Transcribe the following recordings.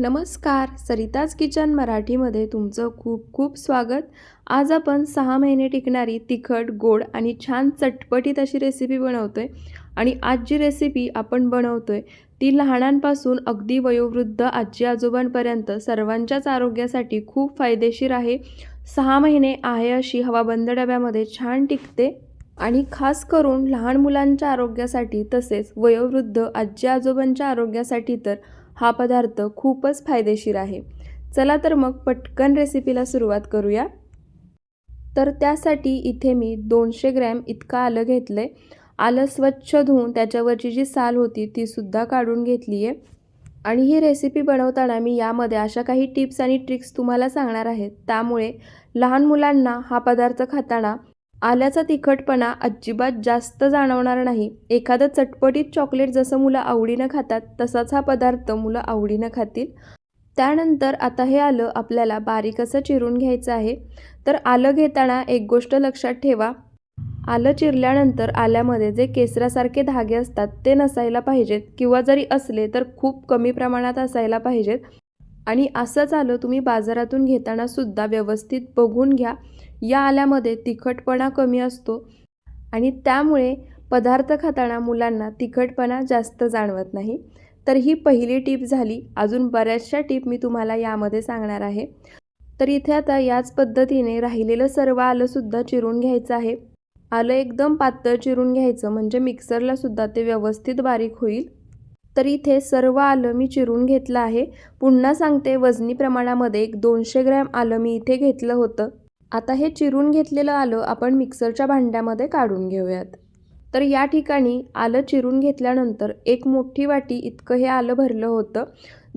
नमस्कार सरिताज किचन मराठीमध्ये तुमचं खूप खूप स्वागत. आज आपण सहा महिने टिकणारी तिखट गोड आणि छान चटपटीत अशी रेसिपी बनवतो आहे आणि आज जी रेसिपी आपण बनवतो आहे ती लहानांपासून अगदी वयोवृद्ध आजी आजोबांपर्यंत सर्वांच्याच आरोग्यासाठी खूप फायदेशीर आहे. सहा महिने आहे अशी हवाबंद डब्यामध्ये छान टिकते आणि खास करून लहान मुलांच्या आरोग्यासाठी तसेच वयोवृद्ध आजी आजोबांच्या आरोग्यासाठी तर हा पदार्थ खूपच फायदेशीर आहे. चला तर मग पटकन रेसिपीला सुरुवात करूया. तर त्यासाठी इथे मी दोनशे ग्रॅम इतकं आलं घेतलं आहे आलं स्वच्छ धुवून त्याच्यावरची जी साल होती ती सुद्धा काढून घेतली आहे आणि ही रेसिपी बनवताना मी यामध्ये अशा काही टिप्स आणि ट्रिक्स तुम्हाला सांगणार आहेत त्यामुळे लहान मुलांना हा पदार्थ खाताना आल्याचा तिखटपणा अजिबात जास्त जाणवणार नाही. एखादं चटपटीत चॉकलेट जसं मुलं आवडीनं खातात तसाच हा पदार्थ मुलं आवडीनं खातील. त्यानंतर आता हे आलं आपल्याला बारीक असं चिरून घ्यायचं आहे. तर आलं घेताना एक गोष्ट लक्षात ठेवा. आलं चिरल्यानंतर आल्यामध्ये जे केसरासारखे धागे असतात ते नसायला पाहिजेत. किंवा जरी असले तर खूप कमी प्रमाणात असायला पाहिजेत. आणि असंच आलं तुम्ही बाजारातून घेताना सुद्धा व्यवस्थित बघून घ्या. या आल्यामध्ये तिखटपणा कमी असतो आणि त्यामुळे पदार्थ खाताना मुलांना तिखटपणा जास्त जाणवत नाही. तर ही पहिली टीप झाली. अजून बऱ्याचशा टीप मी तुम्हाला यामध्ये सांगणार आहे. तर इथे आता याच पद्धतीने राहिलेलं सर्व आलंसुद्धा चिरून घ्यायचं आहे. आलं एकदम पातळ चिरून घ्यायचं म्हणजे मिक्सरला सुद्धा ते व्यवस्थित बारीक होईल. तर इथे सर्व आलं मी चिरून घेतलं आहे. पुन्हा सांगते वजनी प्रमाणामध्ये एक दोनशे ग्रॅम आलं मी इथे घेतलं होतं. आता हे चिरून घेतलेलं आलं आपण मिक्सरच्या भांड्यामध्ये काढून घेऊयात. तर या ठिकाणी आलं चिरून घेतल्यानंतर एक मोठी वाटी इतकं हे आलं भरलं होतं.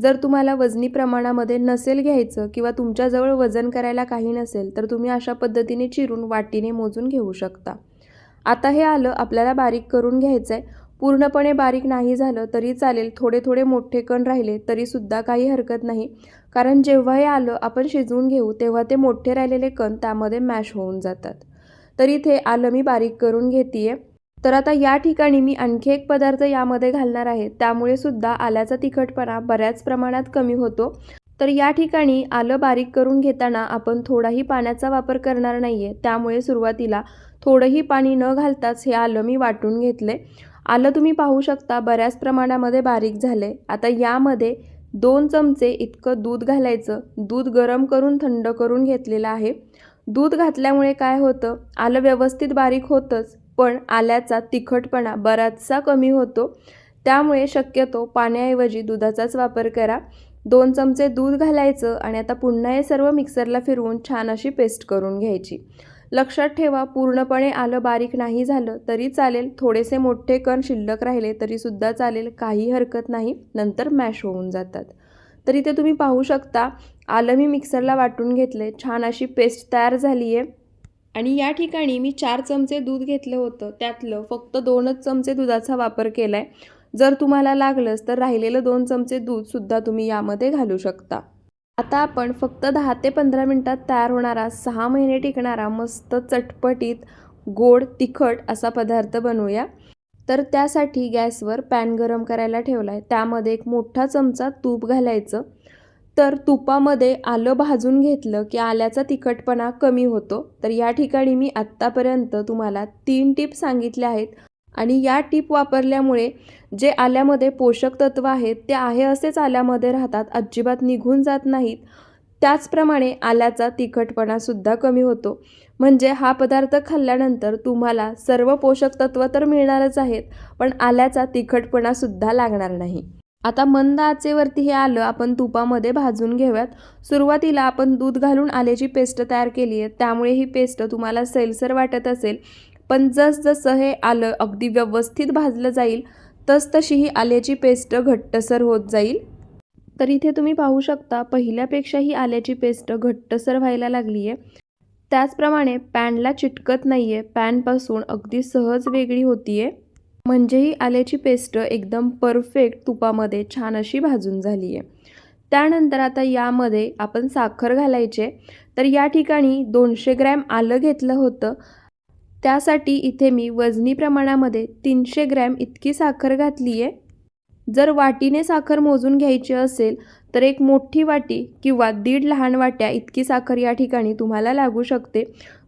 जर तुम्हाला वजनी प्रमाणामध्ये नसेल घ्यायचं किंवा तुमच्याजवळ वजन करायला काही नसेल तर तुम्ही अशा पद्धतीने चिरून वाटीने मोजून घेऊ शकता. आता हे आलं आपल्याला बारीक करून घ्यायचं आहे पूर्णपणे बारीक नाही झालं तरी चालेल थोडे थोडे मोठे कण राहिले तरीसुद्धा काही हरकत नाही. कारण जेव्हा हे आलं आपण शिजवून घेऊ तेव्हा ते मोठे राहिलेले कण त्यामध्ये मॅश होऊन जातात. तर इथे आलं मी बारीक करून घेते आहे तर आता या ठिकाणी मी आणखी एक पदार्थ यामध्ये घालणार आहे. त्यामुळे सुद्धा आल्याचा तिखटपणा बऱ्याच प्रमाणात कमी होतो. तर या ठिकाणी आलं बारीक करून घेताना आपण थोडाही पाण्याचा वापर करणार नाही आहे त्यामुळे सुरुवातीला थोडंही पाणी न घालताच हे आलं मी वाटून घेतले आलं तुम्ही पाहू शकता बऱ्याच प्रमाणामध्ये बारीक झाले. आता यामध्ये दोन चमचे इतकं दूध घालायचं. दूध गरम करून थंड करून घेतलेलं आहे. दूध घातल्यामुळे काय होतं? आलं व्यवस्थित बारीक होतंच पण आल्याचा तिखटपणा बराचसा कमी होतो. त्यामुळे शक्यतो पाण्याऐवजी दुधाचाच वापर करा. दोन चमचे दूध घालायचं आणि आता पुन्हा हे सर्व मिक्सरला फिरवून छान अशी पेस्ट करून घ्यायची. लक्षात ठेवा पूर्णपणे आलं बारीक नाही झालं तरी चालेल. थोडेसे मोठे कण शिल्लक राहिले तरीसुद्धा चालेल. काही हरकत नाही. नंतर मॅश होऊन जातात. तर इथे तुम्ही पाहू शकता आलं मी मिक्सरला वाटून घेतले छान अशी पेस्ट तयार झाली आहे आणि या ठिकाणी मी चार चमचे दूध घेतलं होतं. त्यातलं फक्त दोनच चमचे दुधाचा वापर केला आहे जर तुम्हाला लागलंच तर राहिलेलं दोन चमचे दूधसुद्धा तुम्ही यामध्ये घालू शकता. आता आपण फक्त दहा ते पंधरा मिनटात तयार होणारा सहा महिने टिकणारा मस्त चटपटीत गोड तिखट असा पदार्थ बनवूया. तर त्यासाठी गॅसवर पॅन गरम करायला ठेवला आहे त्यामध्ये एक मोठा चमचा तूप घालायचं. तर तुपामध्ये आलं भाजून घेतलं की आल्याचा तिखटपणा कमी होतो. तर या ठिकाणी मी आत्तापर्यंत तुम्हाला तीन टिप सांगितल्या आहेत. आणि या टीप वापरल्यामुळे जे आल्यामध्ये पोषक तत्व आहेत ते आहे असेच आल्यामध्ये राहतात अजिबात निघून जात नाहीत. त्याचप्रमाणे आल्याचा तिखटपणासुद्धा कमी होतो. म्हणजे हा पदार्थ खाल्ल्यानंतर तुम्हाला सर्व पोषक तत्व तर मिळणारच आहेत पण आल्याचा तिखटपणासुद्धा लागणार नाही. आता मंद आचेवरती हे आलं आपण तुपामध्ये भाजून घेऊयात. सुरुवातीला आपण दूध घालून आल्याची पेस्ट तयार केली आहे त्यामुळे ही पेस्ट तुम्हाला सैलसर वाटत असेल पण जसजसं हे आलं अगदी व्यवस्थित भाजलं जाईल तसतशी ही आल्याची पेस्ट घट्टसर होत जाईल. तर इथे तुम्ही पाहू शकता पहिल्यापेक्षा ही आल्याची पेस्ट घट्टसर व्हायला लागली आहे त्याचप्रमाणे पॅनला चिटकत नाही आहे पॅनपासून अगदी सहज वेगळी होती आहे म्हणजे ही आल्याची पेस्ट एकदम परफेक्ट तुपामध्ये छान अशी भाजून झाली आहे त्यानंतर आता यामध्ये आपण साखर घालायचे. तर या ठिकाणी दोनशे ग्रॅम आलं घेतलं होतं. त्यासाठी इथे मी वजनी प्रमाणामध्ये तीनशे ग्रॅम इतकी साखर घातली आहे. जर वाटीने साखर मोजून घ्यायची असेल तर एक मोठी वाटी किंवा दीड लहान वाट्या इतकी साखर या ठिकाणी तुम्हाला लागू शकते.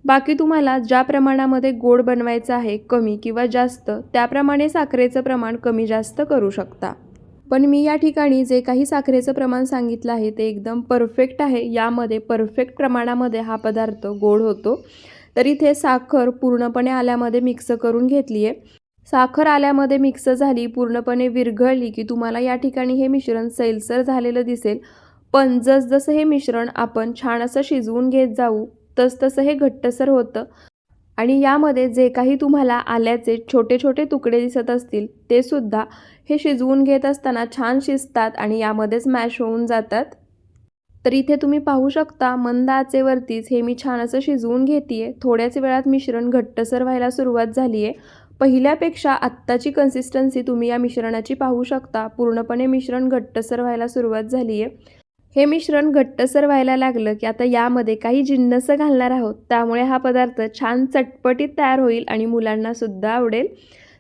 बाकी तुम्हाला ज्या प्रमाणामध्ये गोड बनवायचं आहे कमी किंवा जास्त त्याप्रमाणे साखरेचं प्रमाण कमी जास्त करू शकता. पण मी या ठिकाणी जे काही साखरेचं प्रमाण सांगितलं आहे ते एकदम परफेक्ट आहे. यामध्ये परफेक्ट प्रमाणामध्ये हा पदार्थ गोड होतो. तर इथे साखर पूर्णपणे आल्यामध्ये मिक्स करून घेतली आहे साखर आल्यामध्ये मिक्स झाली पूर्णपणे विरघळली की तुम्हाला या ठिकाणी हे मिश्रण सैलसर झालेलं दिसेल. पण जसजसं हे मिश्रण आपण छान असं शिजवून घेत जाऊ तसतसं हे घट्टसर होतं. आणि यामध्ये जे काही तुम्हाला आल्याचे छोटे छोटे तुकडे दिसत असतील ते सुद्धा हे शिजवून घेत असताना छान शिजतात आणि यामध्येच मॅश होऊन जातात. तर इथे तुम्ही पाहू शकता मंद आचेवरतीच हे मी छान असं शिजवून घेते थोड्याच वेळात मिश्रण घट्टसर व्हायला सुरुवात झाली आहे पहिल्यापेक्षा आत्ताची कन्सिस्टन्सी तुम्ही या मिश्रणाची पाहू शकता. पूर्णपणे मिश्रण घट्टसर व्हायला सुरुवात झाली आहे हे मिश्रण घट्टसर व्हायला लागलं की आता यामध्ये काही जिन्नस घालणार आहोत. त्यामुळे हा पदार्थ छान चटपटीत तयार होईल आणि मुलांनासुद्धा आवडेल.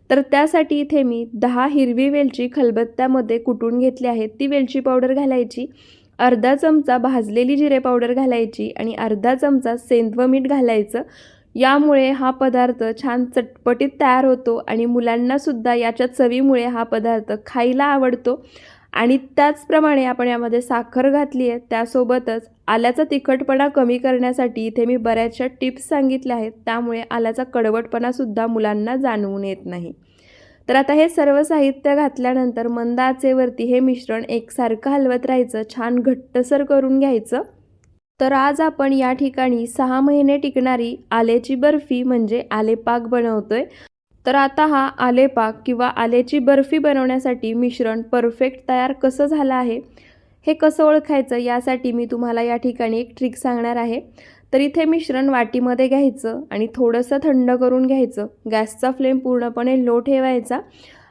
तर त्यासाठी इथे मी दहा हिरवी वेलची खलबत्त्यामध्ये कुटून घेतली आहे. ती वेलची पावडर घालायची. अर्धा चमचा भाजलेली जिरे पावडर घालायची आणि अर्धा चमचा सेंधव मीठ घालायचं. यामुळे हा पदार्थ छान चटपटीत तयार होतो आणि मुलांनासुद्धा याच्या चवीमुळे हा पदार्थ खायला आवडतो. आणि त्याचप्रमाणे आपण यामध्ये साखर घातली आहे त्यासोबतच आल्याचा तिखटपणा कमी करण्यासाठी इथे मी बऱ्याचशा टिप्स सांगितल्या आहेत. त्यामुळे आल्याचा कडवटपणासुद्धा मुलांना जाणवून येत नाही. तर आता हे सर्व साहित्य घातल्यानंतर मंद आचेवरती हे मिश्रण एकसारखं हलवत राहायचं छान घट्टसर करून घ्यायचं. तर आज आपण या ठिकाणी सहा महिने टिकणारी आल्याची बर्फी म्हणजे आलेपाक बनवतोय. तर आता हा आलेपाक किंवा आल्याची बर्फी बनवण्यासाठी मिश्रण परफेक्ट तयार कसं झालं आहे हे कसं ओळखायचं यासाठी मी तुम्हाला या ठिकाणी एक ट्रिक सांगणार आहे. तर इथे मिश्रण वाटीमध्ये घ्यायचं आणि थोडंसं थंड करून घ्यायचं. गॅसचा फ्लेम पूर्णपणे लो ठेवायचा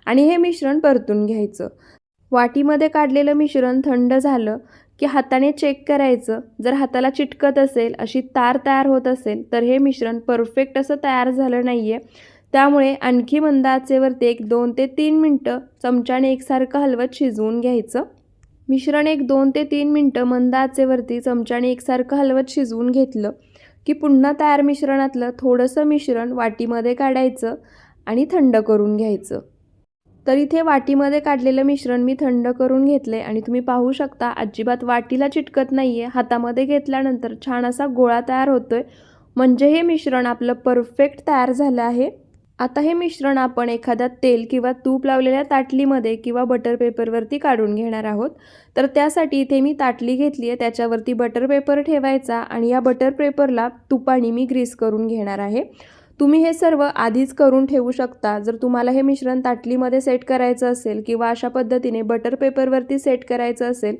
आणि हे मिश्रण परतून घ्यायचं. वाटीमध्ये काढलेलं मिश्रण थंड झालं की हाताने चेक करायचं. जर हाताला चिटकत असेल अशी तार तयार होत असेल तर हे मिश्रण परफेक्ट असं तयार झालं नाही आहे त्यामुळे आणखी मंद आचेवरती एक दोन ते तीन मिनटं चमच्याने एकसारखं हलवत शिजवून घ्यायचं. मिश्रण एक दोन ते तीन मिनटं मंद आचेवरती चमच्याने एकसारखं हलवत शिजवून घेतलं की पुन्हा तयार मिश्रणातलं थोडंसं मिश्रण वाटीमध्ये काढायचं आणि थंड करून घ्यायचं. तर इथे वाटीमध्ये काढलेलं मिश्रण मी थंड करून घेतले आणि तुम्ही पाहू शकता अजिबात वाटीला चिटकत नाही आहे हातामध्ये घेतल्यानंतर छान असा गोळा तयार होतो आहे म्हणजे हे मिश्रण आपलं परफेक्ट तयार झालं आहे. आता हे मिश्रण आपण एखाद्या तेल किंवा तूप लावलेल्या ताटलीमध्ये किंवा बटर पेपरवरती काढून घेणार आहोत. तर त्यासाठी इथे मी ताटली घेतली आहे त्याच्यावरती बटर पेपर ठेवायचा आणि या बटर पेपरला तुपाने मी ग्रीस करून घेणार आहे. तुम्ही हे सर्व आधीच करून ठेवू शकता. जर तुम्हाला हे मिश्रण ताटलीमध्ये सेट करायचं असेल किंवा अशा पद्धतीने बटर पेपरवरती सेट करायचं असेल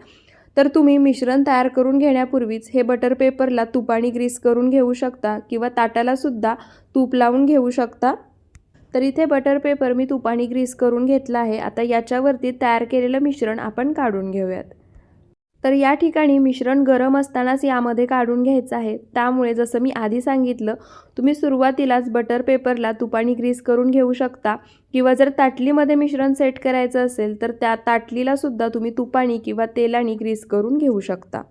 तर तुम्ही मिश्रण तयार करून घेण्यापूर्वीच हे बटर पेपरला तुपाने ग्रीस करून घेऊ शकता किंवा ताटालासुद्धा तूप लावून घेऊ शकता. तर इथे बटर पेपर मी तुपाने ग्रीस करून घेतला आहे. आता याच्यावरती तयार केलेलं मिश्रण आपण काढून घेऊयात. तर या ठिकाणी मिश्रण गरम असतानाच यामध्ये काढून घ्यायचं आहे. त्यामुळे जसं मी आधी सांगितलं तुम्ही सुरुवातीलाच बटर पेपरला तुपाने ग्रीस करून घेऊ शकता. किंवा जर ताटलीमध्ये मिश्रण सेट करायचं असेल तर त्या ताटलीलासुद्धा तुम्ही तुपाने किंवा तेलाने ग्रीस करून घेऊ शकता.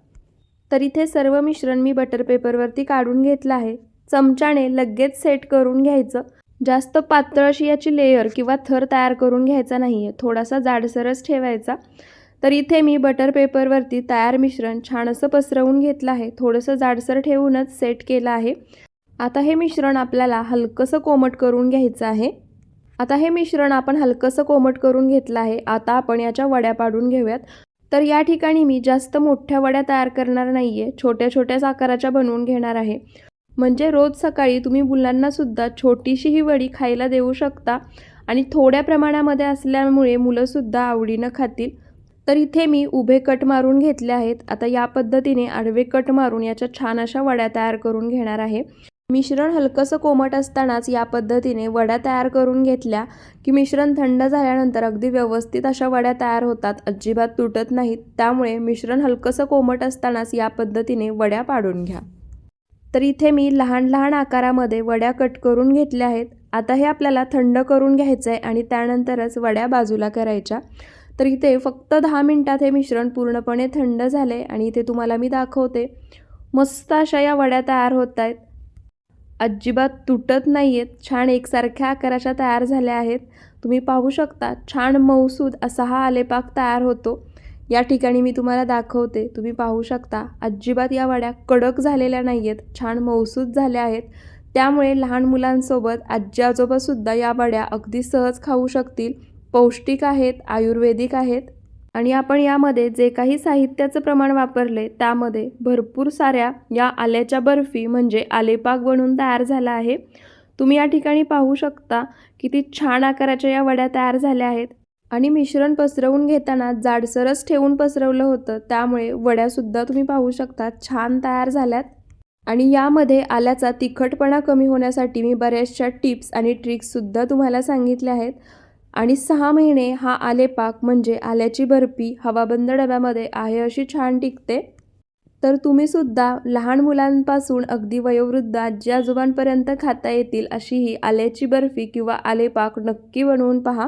तर इथे सर्व मिश्रण मी बटर पेपरवरती काढून घेतलं आहे. चमच्याने लगेच सेट करून घ्यायचं. जास्त पातळ अशी याची लेयर किंवा थर तयार करून घ्यायचा नाही आहे थोडासा जाडसरच ठेवायचा. तर इथे मी बटर पेपरवरती तयार मिश्रण छान असं पसरवून घेतलं आहे. थोडंसं जाडसर ठेवूनच सेट केलं आहे. आता हे मिश्रण आपल्याला हलकंसं कोमट करून घ्यायचं आहे. आता हे मिश्रण आपण हलकंसं कोमट करून घेतलं आहे. आता आपण याच्या वड्या पाडून घेऊयात. तर या ठिकाणी मी जास्त मोठ्या वड्या तयार करणार नाही आहे छोट्या छोट्याच आकाराच्या बनवून घेणार आहे. म्हणजे रोज सकाळी तुम्ही मुलांनासुद्धा छोटीशी ही वडी खायला देऊ शकता. आणि थोड्या प्रमाणामध्ये असल्यामुळे मुलंसुद्धा आवडीनं खातील. तर इथे मी उभे कट मारून घेतले आहेत. आता या पद्धतीने आडवे कट मारून याच्या छान अशा वड्या तयार करून घेणार आहे. मिश्रण हलकंसं कोमट असतानाच या पद्धतीने वड्या तयार करून घेतल्या की मिश्रण थंड झाल्यानंतर अगदी व्यवस्थित अशा वड्या तयार होतात. अजिबात तुटत नाहीत. त्यामुळे मिश्रण हलकंसं कोमट असतानाच या पद्धतीने वड्या पाडून घ्या. तर इथे मी लहान लहान आकारामध्ये वड्या कट करून घेतल्या आहेत. आता हे आपल्याला थंड करून घ्यायचं आहे आणि त्यानंतरच वड्या बाजूला करायच्या. तर इथे फक्त दहा मिनटात हे मिश्रण पूर्णपणे थंड झाले आणि इथे तुम्हाला मी दाखवते. मस्त अशा या वड्या तयार होत आहेत. अजिबात तुटत नाही आहेत छान एकसारख्या आकाराच्या तयार झाल्या आहेत. तुम्ही पाहू शकता छान मऊसूद असा हा आलेपाक तयार होतो. या ठिकाणी मी तुम्हाला दाखवते. तुम्ही पाहू शकता अजिबात या वड्या कडक झालेल्या नाही आहेत छान मऊसूद झाल्या आहेत. त्यामुळे लहान मुलांसोबत आजी आजोबासुद्धा या वड्या अगदी सहज खाऊ शकतील. पौष्टिक आहेत आयुर्वेदिक आहेत. आणि आपण यामध्ये जे काही साहित्याचं प्रमाण वापरले त्यामध्ये भरपूर साऱ्या या आल्याच्या बर्फी म्हणजे आलेपाक बनून तयार झाला आहे तुम्ही या ठिकाणी पाहू शकता किती छान आकाराच्या या वड्या तयार झाल्या आहेत. आणि मिश्रण पसरवून घेताना जाडसरच ठेवून पसरवलं होतं. त्यामुळे वड्यासुद्धा तुम्ही पाहू शकता छान तयार झाल्यात. आणि यामध्ये आल्याचा तिखटपणा कमी होण्यासाठी मी बऱ्याचशा टिप्स आणि ट्रिक्ससुद्धा तुम्हाला सांगितल्या आहेत. आणि सहा महिने हा आलेपाक म्हणजे आल्याची बर्फी हवाबंद डब्यामध्ये आहे अशी छान टिकते. तर तुम्हीसुद्धा लहान मुलांपासून अगदी वयोवृद्ध आजी आजोबांपर्यंत खाता येतील अशी ही आल्याची बर्फी किंवा आलेपाक नक्की बनवून पहा.